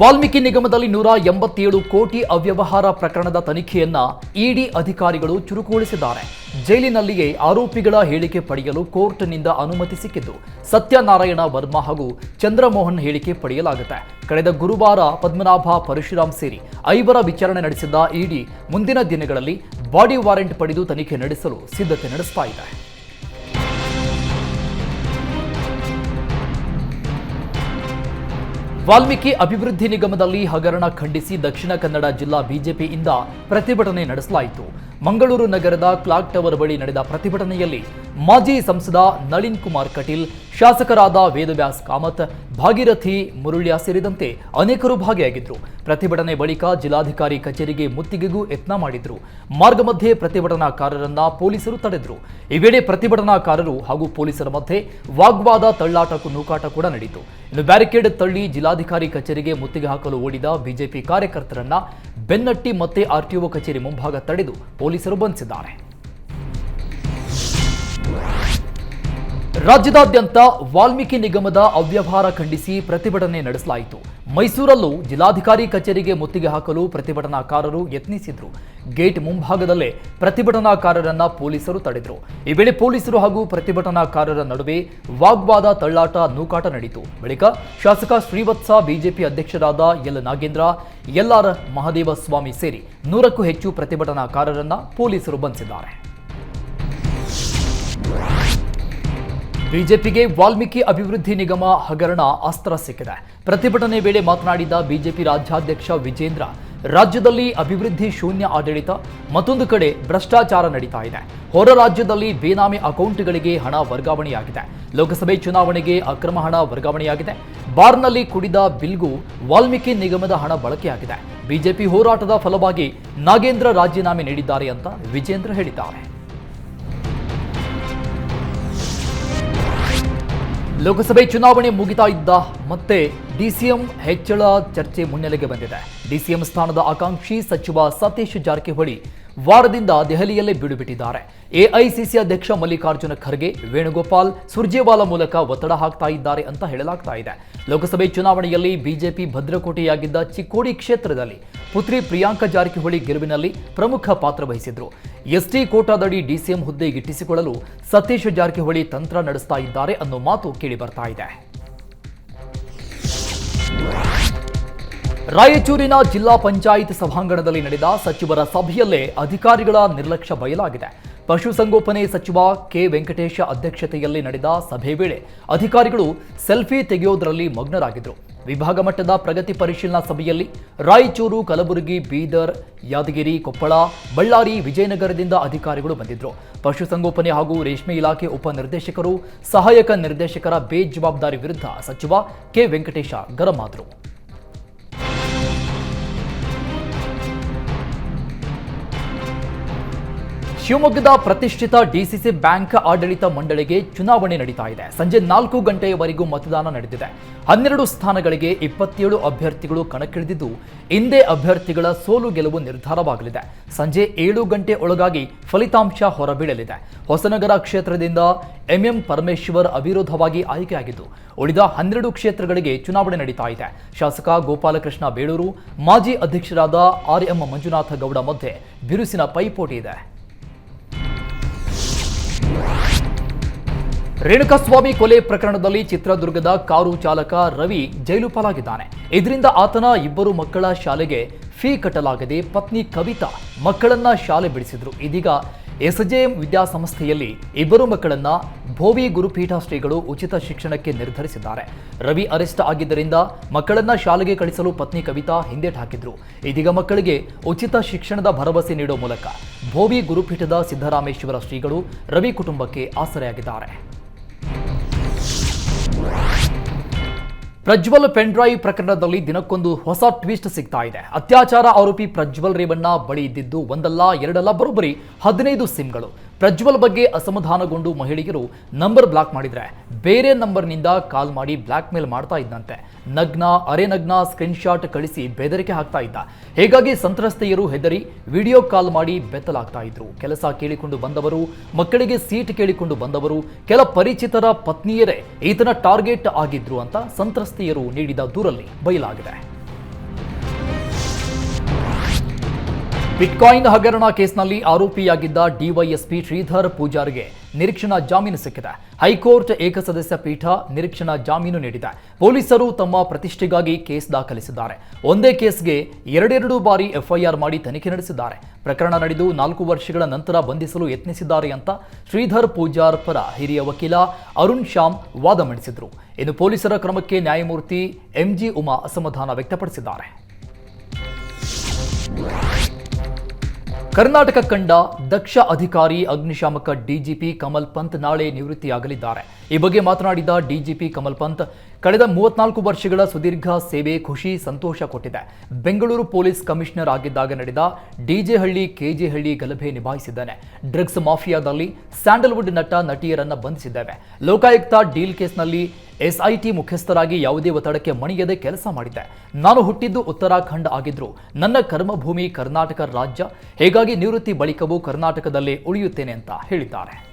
ವಾಲ್ಮೀಕಿ ನಿಗಮದಲ್ಲಿ ನೂರ ಎಂಬತ್ತೇಳು ಕೋಟಿ ಅವ್ಯವಹಾರ ಪ್ರಕರಣದ ತನಿಖೆಯನ್ನ ಇಡಿ ಅಧಿಕಾರಿಗಳು ಚುರುಕುಗೊಳಿಸಿದ್ದಾರೆ. ಜೈಲಿನಲ್ಲಿಯೇ ಆರೋಪಿಗಳ ಹೇಳಿಕೆ ಪಡೆಯಲು ಕೋರ್ಟ್ನಿಂದ ಅನುಮತಿ ಸಿಕ್ಕಿದ್ದು, ಸತ್ಯನಾರಾಯಣ ವರ್ಮಾ ಹಾಗೂ ಚಂದ್ರಮೋಹನ್ ಹೇಳಿಕೆ ಪಡೆಯಲಾಗುತ್ತೆ. ಕಳೆದ ಗುರುವಾರ ಪದ್ಮನಾಭ ಪರಶುರಾಮ್ ಸೇರಿ ಐವರ ವಿಚಾರಣೆ ನಡೆಸಿದ್ದ ಇಡಿ ಮುಂದಿನ ದಿನಗಳಲ್ಲಿ ಬಾಡಿ ವಾರೆಂಟ್ ಪಡೆದು ತನಿಖೆ ನಡೆಸಲು ಸಿದ್ಧತೆ ನಡೆಸ್ತಾ ಇದೆ. ವಾಲ್ಮೀಕಿ ಅಭಿವೃದ್ಧಿ ನಿಗಮದಲ್ಲಿ ಹಗರಣ ಖಂಡಿಸಿ ದಕ್ಷಿಣ ಕನ್ನಡ ಜಿಲ್ಲಾ ಬಿಜೆಪಿಯಿಂದ ಪ್ರತಿಭಟನೆ ನಡೆಸಲಾಯಿತು. ಮಂಗಳೂರು ನಗರದ ಕ್ಲಾಕ್ ಟವರ್ ಬಳಿ ನಡೆದ ಪ್ರತಿಭಟನೆಯಲ್ಲಿ ಮಾಜಿ ಸಂಸದ ನಳಿನ್ ಕುಮಾರ್ ಕಟೀಲ್, ಶಾಸಕರಾದ ವೇದವ್ಯಾಸ್ ಕಾಮತ್, ಭಾಗೀರಥಿ ಮುರುಳ್ಯ ಸೇರಿದಂತೆ ಅನೇಕರು ಭಾಗಿಯಾಗಿದ್ದರು ಪ್ರತಿಭಟನೆ ಬಳಿಕ ಜಿಲ್ಲಾಧಿಕಾರಿ ಕಚೇರಿಗೆ ಮುತ್ತಿಗೆಗೂ ಯತ್ನ ಮಾಡಿದ್ರು. ಮಾರ್ಗ ಮಧ್ಯೆ ಪ್ರತಿಭಟನಾಕಾರರನ್ನ ಪೊಲೀಸರು ತಡೆದ್ರು. ಈ ವೇಳೆ ಪ್ರತಿಭಟನಾಕಾರರು ಹಾಗೂ ಪೊಲೀಸರ ಮಧ್ಯೆ ವಾಗ್ವಾದ ತಳ್ಳಾಟಕ್ಕೂ ನೂಕಾಟ ಕೂಡ ನಡೆಯಿತು. ಇನ್ನು ಬ್ಯಾರಿಕೇಡ್ ತಳ್ಳಿ ಜಿಲ್ಲಾಧಿಕಾರಿ ಕಚೇರಿಗೆ ಮುತ್ತಿಗೆ ಹಾಕಲು ಓಡಿದ ಬಿಜೆಪಿ ಕಾರ್ಯಕರ್ತರನ್ನ ಬೆನ್ನಟ್ಟಿ ಮತ್ತೆ ಆರ್ಟಿಒ ಕಚೇರಿ ಮುಂಭಾಗ ತಡೆದು ಪೊಲೀಸರು ಬಂಧಿಸಿದ್ದಾರೆ. ರಾಜ್ಯದಾದ್ಯಂತ ವಾಲ್ಮೀಕಿ ನಿಗಮದ ಅವ್ಯವಹಾರ ಖಂಡಿಸಿ ಪ್ರತಿಭಟನೆ ನಡೆಸಲಾಯಿತು. ಮೈಸೂರಲ್ಲೂ ಜಿಲ್ಲಾಧಿಕಾರಿ ಕಚೇರಿಗೆ ಮುತ್ತಿಗೆ ಹಾಕಲು ಪ್ರತಿಭಟನಾಕಾರರು ಯತ್ನಿಸಿದ್ರು. ಗೇಟ್ ಮುಂಭಾಗದಲ್ಲೇ ಪ್ರತಿಭಟನಾಕಾರರನ್ನ ಪೊಲೀಸರು ತಡೆದರು. ಈ ವೇಳೆ ಪೊಲೀಸರು ಹಾಗೂ ಪ್ರತಿಭಟನಾಕಾರರ ನಡುವೆ ವಾಗ್ವಾದ ತಳ್ಳಾಟ ನೂಕಾಟ ನಡೆಯಿತು ಬಳಿಕ ಶಾಸಕ ಶ್ರೀವತ್ಸ ಬಿಜೆಪಿ ಅಧ್ಯಕ್ಷರಾದ L Nagendra L R Mahadeva Swamy ಸೇರಿ ನೂರಕ್ಕೂ ಹೆಚ್ಚು ಪ್ರತಿಭಟನಾಕಾರರನ್ನ ಪೊಲೀಸರು ಬಂಧಿಸಿದ್ದಾರೆ. ಬಿಜೆಪಿಗೆ ವಾಲ್ಮೀಕಿ ಅಭಿವೃದ್ಧಿ ನಿಗಮ ಹಗರಣ ಅಸ್ತ್ರ ಸಿಕ್ಕಿದೆ. ಪ್ರತಿಭಟನೆ ವೇಳೆ ಮಾತನಾಡಿದ ಬಿಜೆಪಿ ರಾಜ್ಯಾಧ್ಯಕ್ಷ ವಿಜೇಂದ್ರ, ರಾಜ್ಯದಲ್ಲಿ ಅಭಿವೃದ್ಧಿ ಶೂನ್ಯ ಆಡಳಿತ, ಮತ್ತೊಂದು ಕಡೆ ಭ್ರಷ್ಟಾಚಾರ ನಡೀತಾ ಇದೆ. ಹೊರ ರಾಜ್ಯದಲ್ಲಿ ಬೇನಾಮಿ ಅಕೌಂಟ್ಗಳಿಗೆ ಹಣ ವರ್ಗಾವಣೆಯಾಗಿದೆ. ಲೋಕಸಭೆ ಚುನಾವಣೆಗೆ ಅಕ್ರಮ ಹಣ ವರ್ಗಾವಣೆಯಾಗಿದೆ. ಬಾರ್ನಲ್ಲಿ ಕುಡಿದ ಬಿಲ್ಗೂ ವಾಲ್ಮೀಕಿ ನಿಗಮದ ಹಣ ಬಳಕೆಯಾಗಿದೆ. ಬಿಜೆಪಿ ಹೋರಾಟದ ಫಲವಾಗಿ ನಾಗೇಂದ್ರ ರಾಜೀನಾಮೆ ನೀಡಿದ್ದಾರೆ ಅಂತ ವಿಜೇಂದ್ರ ಹೇಳಿದ್ದಾರೆ. ಲೋಕಸಭೆ ಚುನಾವಣೆ ಮುಗಿತಾ ಇದ್ದ ಮತ್ತೆ ಡಿಸಿಎಂ ಹೆಚ್ಚಳ ಚರ್ಚೆ ಮುನ್ನೆಲೆಗೆ ಬಂದಿದೆ. ಡಿಸಿಎಂ ಸ್ಥಾನದ ಆಕಾಂಕ್ಷಿ ಸಚಿವ ಸತೀಶ್ ಜಾರಕಿಹೊಳಿ ವಾರದಿಂದ ದೆಹಲಿಯಲ್ಲೇ ಬೀಡುಬಿಟ್ಟಿದ್ದಾರೆ. ಎಐಸಿಸಿ ಅಧ್ಯಕ್ಷ ಮಲ್ಲಿಕಾರ್ಜುನ ಖರ್ಗೆ, ವೇಣುಗೋಪಾಲ್, ಸುರ್ಜೇವಾಲಾ ಮೂಲಕ ಒತ್ತಡ ಹಾಕ್ತಾ ಇದ್ದಾರೆ ಅಂತ ಹೇಳಲಾಗ್ತಾ ಇದೆ. ಲೋಕಸಭೆ ಚುನಾವಣೆಯಲ್ಲಿ ಬಿಜೆಪಿ ಭದ್ರಕೋಟೆಯಾಗಿದ್ದ ಚಿಕ್ಕೋಡಿ ಕ್ಷೇತ್ರದಲ್ಲಿ ಪುತ್ರಿ ಪ್ರಿಯಾಂಕಾ ಜಾರಕಿಹೊಳಿ ಗೆಲುವಿನಲ್ಲಿ ಪ್ರಮುಖ ಪಾತ್ರ ವಹಿಸಿದ್ರು. ಎಸ್ಟಿ ಕೋಟಾದಡಿ ಡಿಸಿಎಂ ಹುದ್ದೆ ಗಿಟ್ಟಿಸಿಕೊಳ್ಳಲು ಸತೀಶ್ ಜಾರಕಿಹೊಳಿ ತಂತ್ರ ನಡೆಸ್ತಾ ಇದ್ದಾರೆ ಅನ್ನೋ ಮಾತು ಕೇಳಿ ಬರ್ತಾ ಇದೆ. ರಾಯಚೂರಿನ ಜಿಲ್ಲಾ ಪಂಚಾಯತ್ ಸಭಾಂಗಣದಲ್ಲಿ ನಡೆದ ಸಚಿವರ ಸಭೆಯಲ್ಲೇ ಅಧಿಕಾರಿಗಳ ನಿರ್ಲಕ್ಷ್ಯ ಬಯಲಾಗಿದೆ. ಪಶುಸಂಗೋಪನೆ ಸಚಿವ ಕೆ ವೆಂಕಟೇಶ ಅಧ್ಯಕ್ಷತೆಯಲ್ಲಿ ನಡೆದ ಸಭೆ ವೇಳೆ ಅಧಿಕಾರಿಗಳು ಸೆಲ್ಫಿ ತೆಗೆಯೋದರಲ್ಲಿ ಮಗ್ನರಾಗಿದ್ದರು. ವಿಭಾಗ ಮಟ್ಟದ ಪ್ರಗತಿ ಪರಿಶೀಲನಾ ಸಭೆಯಲ್ಲಿ ರಾಯಚೂರು, ಕಲಬುರಗಿ, ಬೀದರ್, ಯಾದಗಿರಿ, ಕೊಪ್ಪಳ, ಬಳ್ಳಾರಿ, ವಿಜಯನಗರದಿಂದ ಅಧಿಕಾರಿಗಳು ಬಂದಿದ್ದರು. ಪಶುಸಂಗೋಪನೆ ಹಾಗೂ ರೇಷ್ಮೆ ಇಲಾಖೆ ಉಪನಿರ್ದೇಶಕರು, ಸಹಾಯಕ ನಿರ್ದೇಶಕರ ಬೇಜವಾಬ್ದಾರಿ ವಿರುದ್ಧ ಸಚಿವ ಕೆ ವೆಂಕಟೇಶ ಗರಂ ಆದರು. ಶಿವಮೊಗ್ಗದ ಪ್ರತಿಷ್ಠಿತ ಡಿಸಿಸಿ ಬ್ಯಾಂಕ್ ಆಡಳಿತ ಮಂಡಳಿಗೆ ಚುನಾವಣೆ ನಡೀತಾ ಇದೆ. ಸಂಜೆ ನಾಲ್ಕು ಗಂಟೆಯವರೆಗೂ ಮತದಾನ ನಡೆದಿದೆ. ಹನ್ನೆರಡು ಸ್ಥಾನಗಳಿಗೆ ಇಪ್ಪತ್ತೇಳು ಅಭ್ಯರ್ಥಿಗಳು ಕಣಕ್ಕಿಳಿದಿದ್ದು ಇಂದೇ ಅಭ್ಯರ್ಥಿಗಳ ಸೋಲು ಗೆಲುವು ನಿರ್ಧಾರವಾಗಲಿದೆ. ಸಂಜೆ ಏಳು ಗಂಟೆ ಒಳಗಾಗಿ ಫಲಿತಾಂಶ ಹೊರಬೀಳಲಿದೆ. ಹೊಸನಗರ ಕ್ಷೇತ್ರದಿಂದ ಎಂಎಂ ಪರಮೇಶ್ವರ್ ಅವಿರೋಧವಾಗಿ ಆಯ್ಕೆಯಾಗಿದ್ದು, ಉಳಿದ ಹನ್ನೆರಡು ಕ್ಷೇತ್ರಗಳಿಗೆ ಚುನಾವಣೆ ನಡೀತಾ ಇದೆ. ಶಾಸಕ ಗೋಪಾಲಕೃಷ್ಣ ಬೇಳೂರು, ಮಾಜಿ ಅಧ್ಯಕ್ಷರಾದ ಆರ್ ಎಂ ಮಂಜುನಾಥ ಗೌಡ ಮಧ್ಯೆ ಬಿರುಸಿನ ಪೈಪೋಟಿ ಇದೆ. ರೇಣುಕಾಸ್ವಾಮಿ ಕೊಲೆ ಪ್ರಕರಣದಲ್ಲಿ ಚಿತ್ರದುರ್ಗದ ಕಾರು ಚಾಲಕ ರವಿ ಜೈಲು ಪಾಲಾಗಿದ್ದಾನೆ ಇದರಿಂದ ಆತನ ಇಬ್ಬರು ಮಕ್ಕಳ ಶಾಲೆಗೆ ಫೀ ಕಟ್ಟಲಾಗದೆ ಪತ್ನಿ ಕವಿತಾ ಮಕ್ಕಳನ್ನ ಶಾಲೆ ಬಿಡಿಸಿದ್ರು. ಇದೀಗ ಎಸ್ಜೆಎಂ ವಿದ್ಯಾಸಂಸ್ಥೆಯಲ್ಲಿ ಇಬ್ಬರು ಮಕ್ಕಳನ್ನ ಭೋವಿ ಗುರುಪೀಠ ಶ್ರೀಗಳು ಉಚಿತ ಶಿಕ್ಷಣಕ್ಕೆ ನಿರ್ಧರಿಸಿದ್ದಾರೆ. ರವಿ ಅರೆಸ್ಟ್ ಆಗಿದ್ದರಿಂದ ಮಕ್ಕಳನ್ನ ಶಾಲೆಗೆ ಕಳಿಸಲು ಪತ್ನಿ ಕವಿತಾ ಹಿಂದೇಟ್ ಹಾಕಿದ್ರು. ಇದೀಗ ಮಕ್ಕಳಿಗೆ ಉಚಿತ ಶಿಕ್ಷಣದ ಭರವಸೆ ನೀಡೋ ಮೂಲಕ ಭೋವಿ ಗುರುಪೀಠದ ಸಿದ್ದರಾಮೇಶ್ವರ ಶ್ರೀಗಳು ರವಿ ಕುಟುಂಬಕ್ಕೆ ಆಸರೆಯಾಗಿದ್ದಾರೆ. ಪ್ರಜ್ವಲ್ ಪೆಂಡ್ರಾಯ್ ಪ್ರಕರಣದಲ್ಲಿ ದಿನಕ್ಕೊಂದು ಹೊಸ ಟ್ವಿಸ್ಟ್ ಸಿಗ್ತಾ ಇದೆ. ಅತ್ಯಾಚಾರ ಆರೋಪಿ ಪ್ರಜ್ವಲ್ ರೇವಣ್ಣ ಬಳಿ ಇದ್ದಿದ್ದು ಒಂದಲ್ಲ ಎರಡಲ್ಲ ಬರೋಬ್ಬರಿ ಹದಿನೈದು ಸಿಮ್ಗಳು. ಪ್ರಜ್ವಲ್ ಬಗ್ಗೆ ಅಸಮಾಧಾನಗೊಂಡು ಮಹಿಳೆಯರು ನಂಬರ್ ಬ್ಲಾಕ್ ಮಾಡಿದರೆ ಬೇರೆ ನಂಬರ್ನಿಂದ ಕಾಲ್ ಮಾಡಿ ಬ್ಲಾಕ್ ಮೇಲ್ ಮಾಡ್ತಾ ಇದ್ದಂತೆ. ನಗ್ನ, ಅರೆ ನಗ್ನ ಸ್ಕ್ರೀನ್ಶಾಟ್ ಕಳಿಸಿ ಬೆದರಿಕೆ ಹಾಕ್ತಾ ಇದ್ದ. ಹೀಗಾಗಿ ಸಂತ್ರಸ್ತೆಯರು ಹೆದರಿ ವಿಡಿಯೋ ಕಾಲ್ ಮಾಡಿ ಬೆತ್ತಲಾಗ್ತಾ ಇದ್ರು. ಕೆಲಸ ಕೇಳಿಕೊಂಡು ಬಂದವರು, ಮಕ್ಕಳಿಗೆ ಸೀಟ್ ಕೇಳಿಕೊಂಡು ಬಂದವರು, ಕೆಲ ಪರಿಚಿತರ ಪತ್ನಿಯರೇ ಈತನ ಟಾರ್ಗೆಟ್ ಆಗಿದ್ರು ಅಂತ ಸಂತ್ರಸ್ತೆಯರು ನೀಡಿದ ದೂರಲ್ಲಿ ಬಯಲಾಗಿದೆ. ಬಿಟ್ಕಾಯಿನ್ ಹಗರಣ ಕೇಸ್ನಲ್ಲಿ ಆರೋಪಿಯಾಗಿದ್ದ ಡಿವೈಎಸ್ಪಿ ಶ್ರೀಧರ್ ಪೂಜಾರ್ಗೆ ನಿರೀಕ್ಷಣಾ ಜಾಮೀನು ಸಿಕ್ಕಿದೆ. ಹೈಕೋರ್ಟ್ ಏಕಸದಸ್ಯ ಪೀಠ ನಿರೀಕ್ಷಣಾ ಜಾಮೀನು ನೀಡಿದೆ. ಪೊಲೀಸರು ತಮ್ಮ ಪ್ರತಿಷ್ಠೆಗಾಗಿ ಕೇಸ್ ದಾಖಲಿಸಿದ್ದಾರೆ. ಒಂದೇ ಕೇಸ್ಗೆ ಎರಡೆರಡು ಬಾರಿ ಎಫ್ಐಆರ್ ಮಾಡಿ ತನಿಖೆ ನಡೆಸಿದ್ದಾರೆ. ಪ್ರಕರಣ ನಡೆದು ನಾಲ್ಕು ವರ್ಷಗಳ ನಂತರ ಬಂಧಿಸಲು ಯತ್ನಿಸಿದ್ದಾರೆ ಅಂತ ಶ್ರೀಧರ್ ಪೂಜಾರ್ ಪರ ಹಿರಿಯ ವಕೀಲ ಅರುಣ್ ಶ್ಯಾಮ್ ವಾದ ಮಂಡಿಸಿದರು. ಇನ್ನು ಪೊಲೀಸರ ಕ್ರಮಕ್ಕೆ ನ್ಯಾಯಮೂರ್ತಿ ಎಂಜಿ ಉಮಾ ಅಸಮಾಧಾನ ವ್ಯಕ್ತಪಡಿಸಿದ್ದಾರೆ. ಕರ್ನಾಟಕ ಕಂಡ ದಕ್ಷ ಅಧಿಕಾರಿ ಅಗ್ನಿಶಾಮಕ ಡಿಜಿಪಿ ಕಮಲ್ ಪಂತ್ ನಾಳೆ ನಿವೃತ್ತಿಯಾಗಲಿದ್ದಾರೆ. ಈ ಬಗ್ಗೆ ಮಾತನಾಡಿದ ಡಿಜಿಪಿ ಕಮಲ್ ಪಂತ್ ಕಳೆದ ಮೂವತ್ನಾಲ್ಕು ವರ್ಷಗಳ ಸುದೀರ್ಘ ಸೇವೆ ಖುಷಿ ಸಂತೋಷ ಕೊಟ್ಟಿದೆ. ಬೆಂಗಳೂರು ಪೊಲೀಸ್ ಕಮಿಷನರ್ ಆಗಿದ್ದಾಗ ನಡೆದ ಡಿಜೆಹಳ್ಳಿ ಕೆಜೆಹಳ್ಳಿ ಗಲಭೆ ನಿಭಾಯಿಸಿದ್ದಾನೆ. ಡ್ರಗ್ಸ್ ಮಾಫಿಯಾದಲ್ಲಿ ಸ್ಯಾಂಡಲ್ವುಡ್ ನಟ, ನಟಿಯರನ್ನ ಬಂಧಿಸಿದ್ದೇವೆ. ಲೋಕಾಯುಕ್ತ ಡೀಲ್ ಕೇಸ್ನಲ್ಲಿ ಎಸ್ಐಟಿ ಮುಖ್ಯಸ್ಥರಾಗಿ ಯಾವುದೇ ಒತ್ತಡಕ್ಕೆ ಮಣಿಯದೆ ಕೆಲಸ ಮಾಡಿದ್ದೆ. ನಾನು ಹುಟ್ಟಿದ್ದು ಉತ್ತರಾಖಂಡ್ ಆಗಿದ್ರು. ನನ್ನ ಕರ್ಮಭೂಮಿ ಕರ್ನಾಟಕ ರಾಜ್ಯ. ಹೀಗಾಗಿ ನಿವೃತ್ತಿ ಬಳಿಕವೂ ಕರ್ನಾಟಕದಲ್ಲೇ ಉಳಿಯುತ್ತೇನೆ ಅಂತ ಹೇಳಿದ್ದಾರೆ.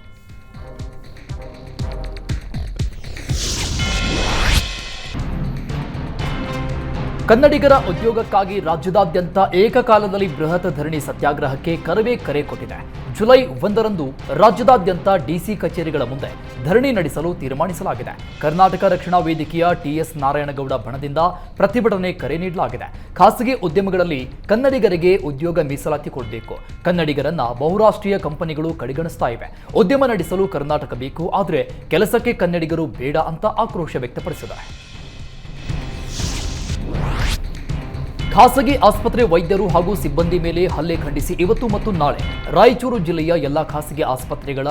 ಕನ್ನಡಿಗರ ಉದ್ಯೋಗಕ್ಕಾಗಿ ರಾಜ್ಯದಾದ್ಯಂತ ಏಕಕಾಲದಲ್ಲಿ ಬೃಹತ್ ಧರಣಿ ಸತ್ಯಾಗ್ರಹಕ್ಕೆ ಕರವೇ ಕರೆ ಕೊಟ್ಟಿದೆ. ಜುಲೈ ಒಂದರಂದು ರಾಜ್ಯದಾದ್ಯಂತ ಡಿಸಿ ಕಚೇರಿಗಳ ಮುಂದೆ ಧರಣಿ ನಡೆಸಲು ತೀರ್ಮಾನಿಸಲಾಗಿದೆ. ಕರ್ನಾಟಕ ರಕ್ಷಣಾ ವೇದಿಕೆಯ ಟಿಎಸ್ ನಾರಾಯಣಗೌಡ ಬಣದಿಂದ ಪ್ರತಿಭಟನೆ ಕರೆ ನೀಡಲಾಗಿದೆ. ಖಾಸಗಿ ಉದ್ಯಮಗಳಲ್ಲಿ ಕನ್ನಡಿಗರಿಗೆ ಉದ್ಯೋಗ ಮೀಸಲಾತಿ ಕೊಡಬೇಕು. ಕನ್ನಡಿಗರನ್ನ ಬಹುರಾಷ್ಟ್ರೀಯ ಕಂಪನಿಗಳು ಕಡೆಗಣಿಸ್ತಾ ಇವೆ. ಉದ್ಯಮ ನಡೆಸಲು ಕರ್ನಾಟಕ ಬೇಕು, ಆದರೆ ಕೆಲಸಕ್ಕೆ ಕನ್ನಡಿಗರು ಬೇಡ ಅಂತ ಆಕ್ರೋಶ ವ್ಯಕ್ತಪಡಿಸಿದ್ದಾರೆ. ಖಾಸಗಿ ಆಸ್ಪತ್ರೆ ವೈದ್ಯರು ಹಾಗೂ ಸಿಬ್ಬಂದಿ ಮೇಲೆ ಹಲ್ಲೆ ಖಂಡಿಸಿ ಇವತ್ತು ಮತ್ತು ನಾಳೆ ರಾಯಚೂರು ಜಿಲ್ಲೆಯ ಎಲ್ಲ ಖಾಸಗಿ ಆಸ್ಪತ್ರೆಗಳ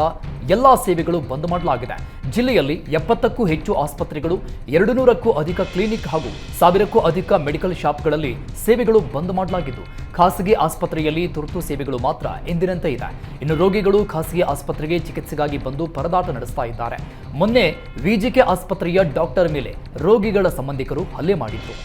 ಎಲ್ಲ ಸೇವೆಗಳು ಬಂದ್ ಮಾಡಲಾಗಿದೆ. ಜಿಲ್ಲೆಯಲ್ಲಿ ಎಪ್ಪತ್ತಕ್ಕೂ ಹೆಚ್ಚು ಆಸ್ಪತ್ರೆಗಳು ಎರಡು ನೂರಕ್ಕೂ ಅಧಿಕ ಕ್ಲಿನಿಕ್ ಹಾಗೂ ಸಾವಿರಕ್ಕೂ ಅಧಿಕ ಮೆಡಿಕಲ್ ಶಾಪ್ಗಳಲ್ಲಿ ಸೇವೆಗಳು ಬಂದ್ ಮಾಡಲಾಗಿದ್ದು, ಖಾಸಗಿ ಆಸ್ಪತ್ರೆಯಲ್ಲಿ ತುರ್ತು ಸೇವೆಗಳು ಮಾತ್ರ ಎಂದಿನಂತೆ ಇದೆ. ಇನ್ನು ರೋಗಿಗಳು ಖಾಸಗಿ ಆಸ್ಪತ್ರೆಗೆ ಚಿಕಿತ್ಸೆಗಾಗಿ ಬಂದು ಪರದಾಟ ನಡೆಸ್ತಾ ಇದ್ದಾರೆ. ಮೊನ್ನೆ ವಿಜಿಕೆ ಆಸ್ಪತ್ರೆಯ ಡಾಕ್ಟರ್ ಮೇಲೆ ರೋಗಿಗಳ ಸಂಬಂಧಿಕರು ಹಲ್ಲೆ ಮಾಡಿದ್ರು.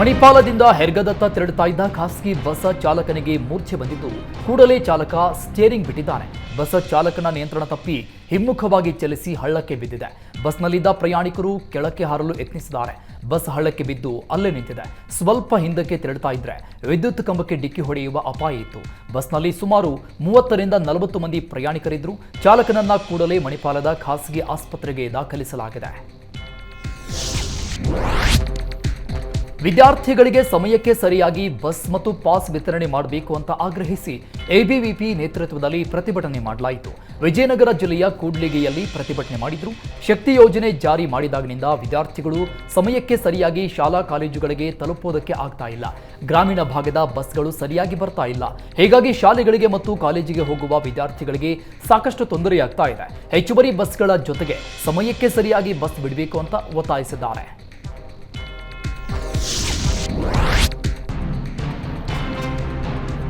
ಮಣಿಪಾಲದಿಂದ ಹೆರ್ಗದತ್ತ ತೆರಳುತ್ತಾ ಇದ್ದ ಖಾಸಗಿ ಬಸ್ ಚಾಲಕನಿಗೆ ಮೂರ್ಛೆ ಬಂದಿದ್ದು, ಕೂಡಲೇ ಚಾಲಕ ಸ್ಟೇರಿಂಗ್ ಬಿಟ್ಟಿದ್ದಾನೆ ಬಸ್ ಚಾಲಕನ ನಿಯಂತ್ರಣ ತಪ್ಪಿ ಹಿಮ್ಮುಖವಾಗಿ ಚಲಿಸಿ ಹಳ್ಳಕ್ಕೆ ಬಿದ್ದಿದೆ. ಬಸ್ನಲ್ಲಿದ್ದ ಪ್ರಯಾಣಿಕರು ಕೆಳಕ್ಕೆ ಹಾರಲು ಯತ್ನಿಸಿದ್ದಾರೆ. ಬಸ್ ಹಳ್ಳಕ್ಕೆ ಬಿದ್ದು ಅಲ್ಲೇ ನಿಂತಿದೆ. ಸ್ವಲ್ಪ ಹಿಂದಕ್ಕೆ ತೆರಳುತ್ತಾ ಇದ್ರೆ ವಿದ್ಯುತ್ ಕಂಬಕ್ಕೆ ಡಿಕ್ಕಿ ಹೊಡೆಯುವ ಅಪಾಯ ಇತ್ತು. ಬಸ್ನಲ್ಲಿ ಸುಮಾರು ಮೂವತ್ತರಿಂದ ನಲವತ್ತು ಮಂದಿ ಪ್ರಯಾಣಿಕರಿದ್ದರು. ಚಾಲಕನನ್ನ ಕೂಡಲೇ ಮಣಿಪಾಲದ ಖಾಸಗಿ ಆಸ್ಪತ್ರೆಗೆ ದಾಖಲಿಸಲಾಗಿದೆ. ವಿದ್ಯಾರ್ಥಿಗಳಿಗೆ ಸಮಯಕ್ಕೆ ಸರಿಯಾಗಿ ಬಸ್ ಮತ್ತು ಪಾಸ್ ವಿತರಣೆ ಮಾಡಬೇಕು ಅಂತ ಆಗ್ರಹಿಸಿ ಎಬಿವಿಪಿ ನೇತೃತ್ವದಲ್ಲಿ ಪ್ರತಿಭಟನೆ ಮಾಡಲಾಯಿತು. ವಿಜಯನಗರ ಜಿಲ್ಲೆಯ ಕೂಡ್ಲಿಗೆಯಲ್ಲಿ ಪ್ರತಿಭಟನೆ ಮಾಡಿದ್ರು. ಶಕ್ತಿ ಯೋಜನೆ ಜಾರಿ ಮಾಡಿದಾಗಿನಿಂದ ವಿದ್ಯಾರ್ಥಿಗಳು ಸಮಯಕ್ಕೆ ಸರಿಯಾಗಿ ಶಾಲಾ ಕಾಲೇಜುಗಳಿಗೆ ತಲುಪೋದಕ್ಕೆ ಆಗ್ತಾ ಇಲ್ಲ. ಗ್ರಾಮೀಣ ಭಾಗದ ಬಸ್ಗಳು ಸರಿಯಾಗಿ ಬರ್ತಾ ಇಲ್ಲ. ಹೀಗಾಗಿ ಶಾಲೆಗಳಿಗೆ ಮತ್ತು ಕಾಲೇಜಿಗೆ ಹೋಗುವ ವಿದ್ಯಾರ್ಥಿಗಳಿಗೆ ಸಾಕಷ್ಟು ತೊಂದರೆಯಾಗ್ತಾ ಇದೆ. ಹೆಚ್ಚುವರಿ ಬಸ್ಗಳ ಜೊತೆಗೆ ಸಮಯಕ್ಕೆ ಸರಿಯಾಗಿ ಬಸ್ ಬಿಡಬೇಕು ಅಂತ ಒತ್ತಾಯಿಸಿದ್ದಾರೆ.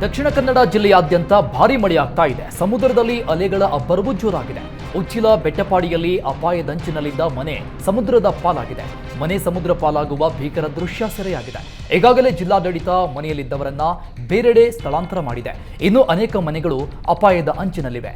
ದಕ್ಷಿಣ ಕನ್ನಡ ಜಿಲ್ಲೆಯಾದ್ಯಂತ ಭಾರಿ ಮಳೆಯಾಗ್ತಾ ಇದೆ. ಸಮುದ್ರದಲ್ಲಿ ಅಲೆಗಳ ಅಬ್ಬರವು ಜೋರಾಗಿದೆ. ಉಚ್ಚಿಲ ಬೆಟ್ಟಪಾಡಿಯಲ್ಲಿ ಅಪಾಯದಂಚಿನಲ್ಲಿದ್ದ ಮನೆ ಸಮುದ್ರದ ಪಾಲಾಗಿದೆ. ಮನೆ ಸಮುದ್ರ ಪಾಲಾಗುವ ಭೀಕರ ದೃಶ್ಯ ಸೆರೆಯಾಗಿದೆ. ಈಗಾಗಲೇ ಜಿಲ್ಲಾಡಳಿತ ಮನೆಯಲ್ಲಿದ್ದವರನ್ನ ಬೇರೆಡೆ ಸ್ಥಳಾಂತರ ಮಾಡಿದೆ. ಇನ್ನು ಅನೇಕ ಮನೆಗಳು ಅಪಾಯದ ಅಂಚಿನಲ್ಲಿವೆ.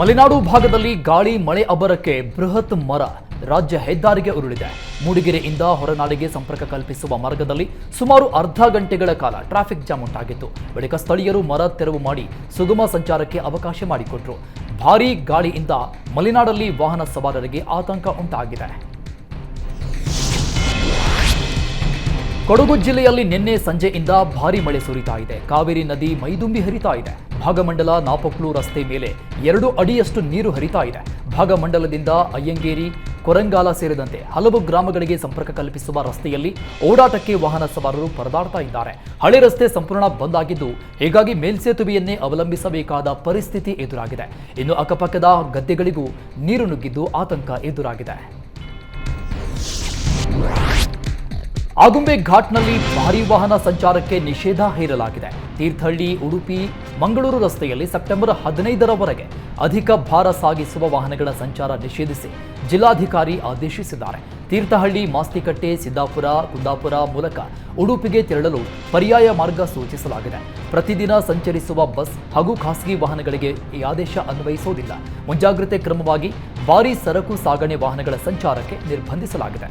ಮಲೆನಾಡು ಭಾಗದಲ್ಲಿ ಗಾಳಿ ಮಳೆ ಅಬ್ಬರಕ್ಕೆ ಬೃಹತ್ ಮರ ರಾಜ್ಯ ಹೆದ್ದಾರಿಗೆ ಉರುಳಿದೆ. ಮೂಡಿಗೆರೆಯಿಂದ ಹೊರನಾಡಿಗೆ ಸಂಪರ್ಕ ಕಲ್ಪಿಸುವ ಮಾರ್ಗದಲ್ಲಿ ಸುಮಾರು ಅರ್ಧ ಗಂಟೆಗಳ ಕಾಲ ಟ್ರಾಫಿಕ್ ಜಾಮ್ ಉಂಟಾಗಿತ್ತು. ಬಳಿಕ ಸ್ಥಳೀಯರು ಮರ ತೆರವು ಮಾಡಿ ಸುಗಮ ಸಂಚಾರಕ್ಕೆ ಅವಕಾಶ ಮಾಡಿಕೊಟ್ರು. ಭಾರೀ ಗಾಳಿಯಿಂದ ಮಲೆನಾಡಲ್ಲಿ ವಾಹನ ಸವಾರರಿಗೆ ಆತಂಕ ಉಂಟಾಗಿದೆ. ಕೊಡಗು ಜಿಲ್ಲೆಯಲ್ಲಿ ನಿನ್ನೆ ಸಂಜೆಯಿಂದ ಭಾರೀ ಮಳೆ ಸುರಿತಾ ಇದೆ. ಕಾವೇರಿ ನದಿ ಮೈದುಂಬಿ ಹರಿತಾ ಇದೆ. ಭಾಗಮಂಡಲ ನಾಪಕ್ಲು ರಸ್ತೆ ಮೇಲೆ ಎರಡು ಅಡಿಯಷ್ಟು ನೀರು ಹರಿತಾ ಇದೆ. ಭಾಗಮಂಡಲದಿಂದ ಅಯ್ಯಂಗೇರಿ ಕೊರಂಗಾಲ ಸೇರಿದಂತೆ ಹಲವು ಗ್ರಾಮಗಳಿಗೆ ಸಂಪರ್ಕ ಕಲ್ಪಿಸುವ ರಸ್ತೆಯಲ್ಲಿ ಓಡಾಟಕ್ಕೆ ವಾಹನ ಸವಾರರು ಪರದಾಡ್ತಾ ಇದ್ದಾರೆ. ಹಳೆ ರಸ್ತೆ ಸಂಪೂರ್ಣ ಬಂದ್ ಆಗಿದ್ದು ಹೀಗಾಗಿ ಮೇಲ್ಸೇತುವೆಯನ್ನೇ ಅವಲಂಬಿಸಬೇಕಾದ ಪರಿಸ್ಥಿತಿ ಎದುರಾಗಿದೆ. ಇನ್ನು ಅಕ್ಕಪಕ್ಕದ ಗದ್ದೆಗಳಿಗೂ ನೀರು ನುಗ್ಗಿದ್ದು ಆತಂಕ ಎದುರಾಗಿದೆ. ಆಗುಂಬೆ ಘಾಟ್ನಲ್ಲಿ ಭಾರಿ ವಾಹನ ಸಂಚಾರಕ್ಕೆ ನಿಷೇಧ ಹೇರಲಾಗಿದೆ. ತೀರ್ಥಹಳ್ಳಿ, ಉಡುಪಿ, ಮಂಗಳೂರು ರಸ್ತೆಯಲ್ಲಿ ಸೆಪ್ಟೆಂಬರ್ ಹದಿನೈದರವರೆಗೆ ಅಧಿಕ ಭಾರ ಸಾಗಿಸುವ ವಾಹನಗಳ ಸಂಚಾರ ನಿಷೇಧಿಸಿ ಜಿಲ್ಲಾಧಿಕಾರಿ ಆದೇಶಿಸಿದ್ದಾರೆ. ತೀರ್ಥಹಳ್ಳಿ, ಮಾಸ್ತಿಕಟ್ಟೆ, ಸಿದ್ದಾಪುರ, ಕುಂದಾಪುರ ಮೂಲಕ ಉಡುಪಿಗೆ ತೆರಳಲು ಪರ್ಯಾಯ ಮಾರ್ಗ ಸೂಚಿಸಲಾಗಿದೆ. ಪ್ರತಿದಿನ ಸಂಚರಿಸುವ ಬಸ್ ಹಾಗೂ ಖಾಸಗಿ ವಾಹನಗಳಿಗೆ ಈ ಆದೇಶ ಅನ್ವಯಿಸುವುದಿಲ್ಲ. ಮುಂಜಾಗ್ರತೆ ಕ್ರಮವಾಗಿ ಭಾರೀ ಸರಕು ಸಾಗಣೆ ವಾಹನಗಳ ಸಂಚಾರಕ್ಕೆ ನಿರ್ಬಂಧಿಸಲಾಗಿದೆ.